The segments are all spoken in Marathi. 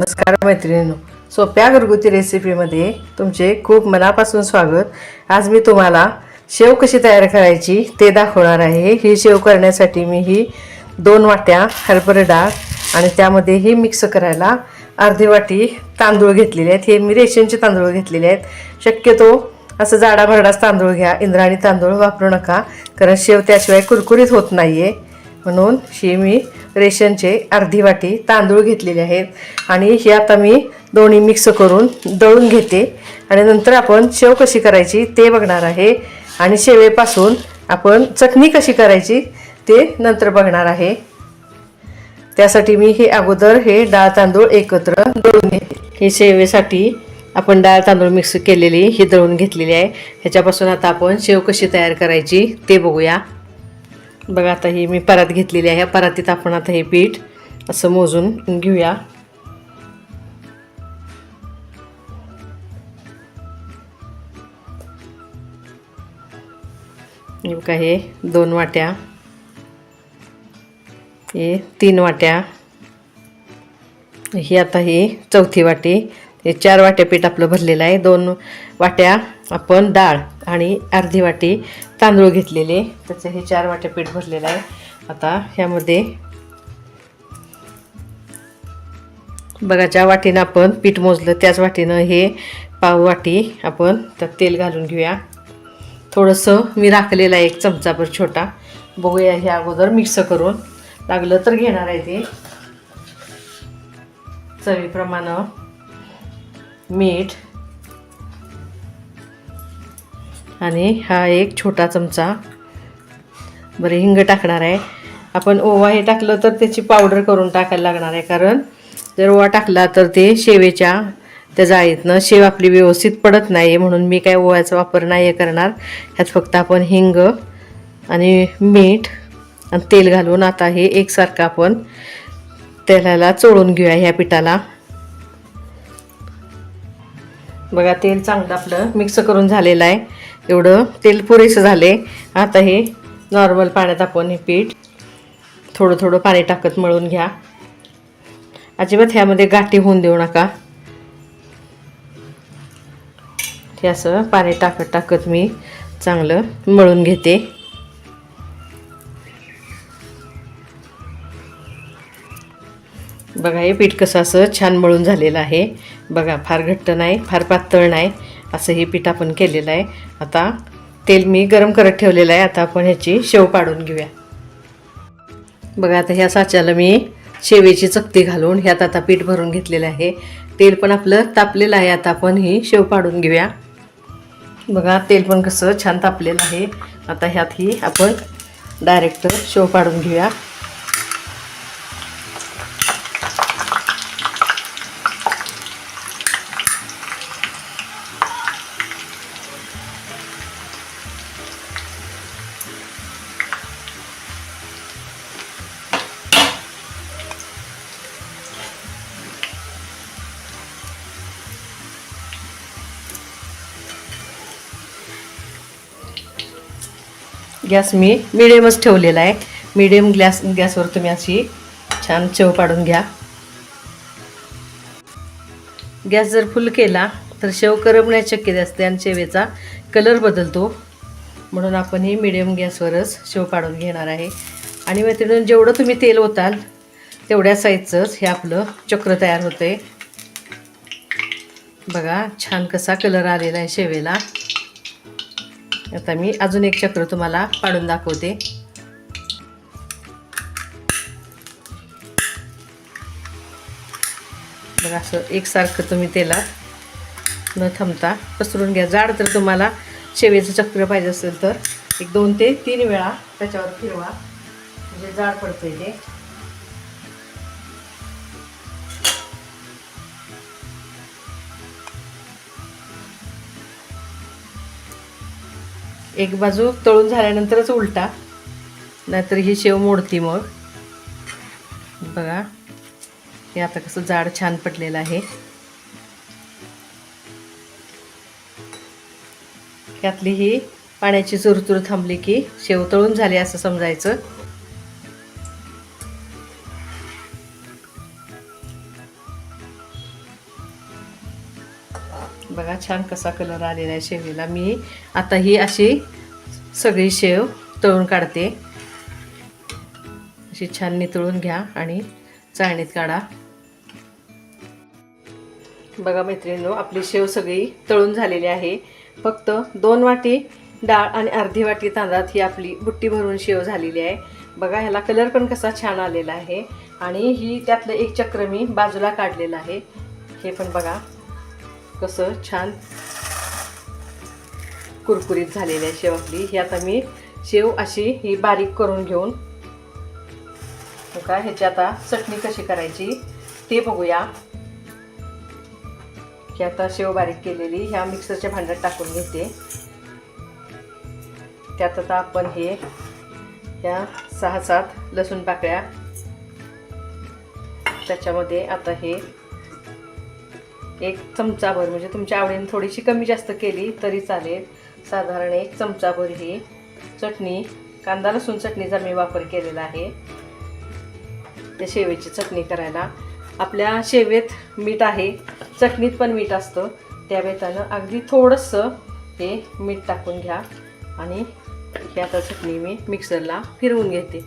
नमस्कार मैत्रिणींनो. सोप्या घरगुती रेसिपीमध्ये तुमचे खूप मनापासून स्वागत. आज मी तुम्हाला शेव कशी तयार करायची ते दाखवणार आहे. ही शेव करण्यासाठी मी ही दोन वाट्या हरभर डाळ आणि त्यामध्ये ही मिक्स करायला अर्धी वाटी तांदूळ घेतलेले आहेत. हे मी रेशनचे तांदूळ घेतलेले आहेत. शक्यतो असं जाडाभरडाच तांदूळ घ्या. इंद्राणी तांदूळ वापरू नका. कारण शेव त्याशिवाय कुरकुरीत होत नाही आहे म्हणून ही मी रेशनचे अर्धी वाटी तांदूळ घेतलेले आहेत. आणि हे आता मी दोन्ही मिक्स करून दळून घेते. आणि नंतर आपण शेव कशी करायची ते बघणार आहे. आणि शेवेपासून आपण चटणी कशी करायची ते नंतर बघणार आहे. त्यासाठी मी हे अगोदर हे डाळ तांदूळ एकत्र दळून घेते. हे शेवेसाठी आपण डाळ तांदूळ मिक्स केलेली ही दळून घेतलेली आहे. ह्याच्यापासून आता आपण शेव कशी तयार करायची ते बघूया. बघा आता ही मी परात घेतलेली आहे. परातीत आपण आता हे पीठ असं मोजून घेऊया. का हे दोन वाट्या. हे तीन वाट्या. ही आता ही चौथी वाटी. हे चार वाट्या पीठ आपलं भरलेलं आहे. दोन वाट्या आपण डाळ आणि अर्धी वाटी तांदूळ घेतलेले. त्याचं हे चार वाट्या पीठ भरलेलं आहे. आता ह्यामध्ये बघा ज्या वाटीनं आपण पीठ मोजलं त्याच वाटीनं हे पाव वाटी आपण त्यात तेल घालून घेऊया. थोडंसं मी राखलेलं आहे एक चमचाभर छोटा. बघूया हे अगोदर मिक्स करून. लागलं तर घेणार आहे ते. चवीप्रमाणे मीठ आणि हा एक छोटा चमचा. बरं हिंग टाकणार आहे. आपण ओवा हे टाकलं तर त्याची पावडर करून टाकायला लागणार आहे कारण जर ओवा टाकला तर ते शेवेच्या त्या जाळीतनं शेव आपली व्यवस्थित पडत नाही आहे म्हणून मी काय ओव्याचा वापर नाही करणार. ह्यात फक्त आपण हिंग आणि मीठ आणि तेल घालून आता हे एकसारखं आपण तेलाला चोळून घेऊया ह्या पिठाला. बघा तेल चांगलं आपलं मिक्स करून झालेलं आहे. एवढं तेल पुरेसं झाले. आता हे नॉर्मल पाण्यात आपण हे पीठ थोडं थोडं पाणी टाकत मळून घ्या. अजिबात ह्यामध्ये गाठी होऊन देऊ नका. हे असं पाणी टाकत टाकत मी चांगलं मळून घेते. बघा हे पीठ कसं असं छान मळून झालेलं आहे. बघा फार घट्ट नाही फार पातळ नाही असं हे पीठ आपण केलेलं आहे. आता तेल मी गरम करत ठेवलेलं आहे. आता आपण ह्याची शेव पाडून घेऊया. बघा आता ह्या साच्याला मी शेवेची चकती घालून ह्यात आता पीठ भरून घेतलेलं आहे. तेल पण आपलं तापलेलं आहे. आता आपण ही शेव पाडून घेऊया. बघा तेल पण कसं छान तापलेलं आहे. आता ह्यात ही आपण डायरेक्ट शेव पाडून घेऊया. गॅस मी मिडियमच ठेवलेला आहे. मिडियम गॅस गॅसवर तुम्ही अशी छान चव पाडून घ्या. गॅस जर फुल केला तर शेव करपण्याची शक्यता असते आणि शेवेचा कलर बदलतो. म्हणून आपण ही मिडियम गॅसवरच शेव पाडून घेणार आहे. आणि मैत्रिणी जेवढं तुम्ही तेल ओताल तेवढ्या साईजचंच हे आपलं चक्र तयार होतं बघा छान कसा कलर आलेला आहे शेवेला. आता मी अजून एक चक्र तुम्हाला पाडून दाखवते. बघा असं एकसारखं तुम्ही तेलात न थांबता पसरून घ्या. जाड तर तुम्हाला शेवेचं चक्र पाहिजे असेल तर एक दोन ते तीन वेळा त्याच्यावर फिरवा. म्हणजे जाड पडतं ते. एक बाजू तळून झाल्यानंतरच उलटा. नाहीतर ही शेव मोडती मग. बघा. हे आता कसं जाड छान पडलेलं आहे. त्यातली ही पाण्याची चुरचूर थांबली की शेव तळून झाली असं समजायचं. छान कसा कलर आलेला आहे शेवेला मी आता ही अशी सगळी शेव तळून काढते. अशी छान नितळून घ्या आणि चाळणीत काढा. बघा मैत्रिणींनो आपली शेव सगळी तळून झालेली आहे. फक्त दोन वाटी डाळ आणि अर्धी वाटी तांदळात ही आपली बुट्टी भरून शेव झालेली आहे. बघा ह्याला कलर पण कसा छान आलेला आहे. आणि ही त्यातलं एक चक्र मी बाजूला काढलेलं आहे. हे पण बघा. कसं छान कुरकुरीत झालेली आहे शेव आपली. ही आता मी शेव अशी ही बारीक करून घेऊन हो का ह्याची आता चटणी कशी करायची ते बघूया. की आता शेव बारीक केलेली ह्या मिक्सरच्या भांड्यात टाकून घेते. त्यात आता आपण हे ह्या सहा सात लसूण पाकळ्या त्याच्यामध्ये आता हे एक चमचाभर म्हणजे तुमच्या आवडीने थोडीशी कमी जास्त केली तरी चालेल. साधारण एक चमचाभर ही चटणी कांदा लसूण चटणीचा मी वापर केलेला आहे. त्या शेवेची चटणी करायला. आपल्या शेवेत मीठ आहे चटणीत पण मीठ असतं. त्या बेतानं अगदी थोडंसं हे मीठ टाकून घ्या आणि ही आता चटणी मी मिक्सरला फिरवून घेते.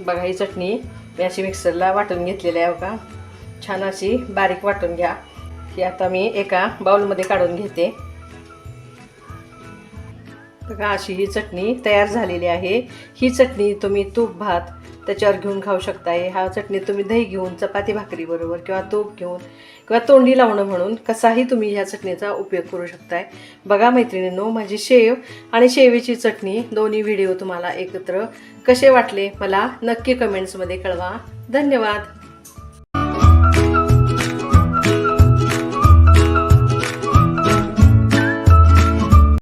बघा ही चटणी मी अशी मिक्सरला वाटून घेतलेली आहे का छान अशी बारीक वाटून घ्या. ही आता मी एका बाउलमध्ये काढून घेते. बघा अशी ही चटणी तयार झालेली आहे. ही चटणी तुम्ही तूप भात त्याच्यावर घेऊन खाऊ शकताय. हा चटणी तुम्ही दही घेऊन चपाती भाकरीबरोबर किंवा तूप घेऊन किंवा तोंडी लावणं म्हणून कसाही तुम्ही ह्या चटणीचा उपयोग करू शकताय. बघा मैत्रिणींनो माझी शेव आणि शेवेची चटणी दोन्ही व्हिडिओ तुम्हाला एकत्र कसे वाटले मला नक्की कमेंट्समध्ये कळवा. धन्यवाद.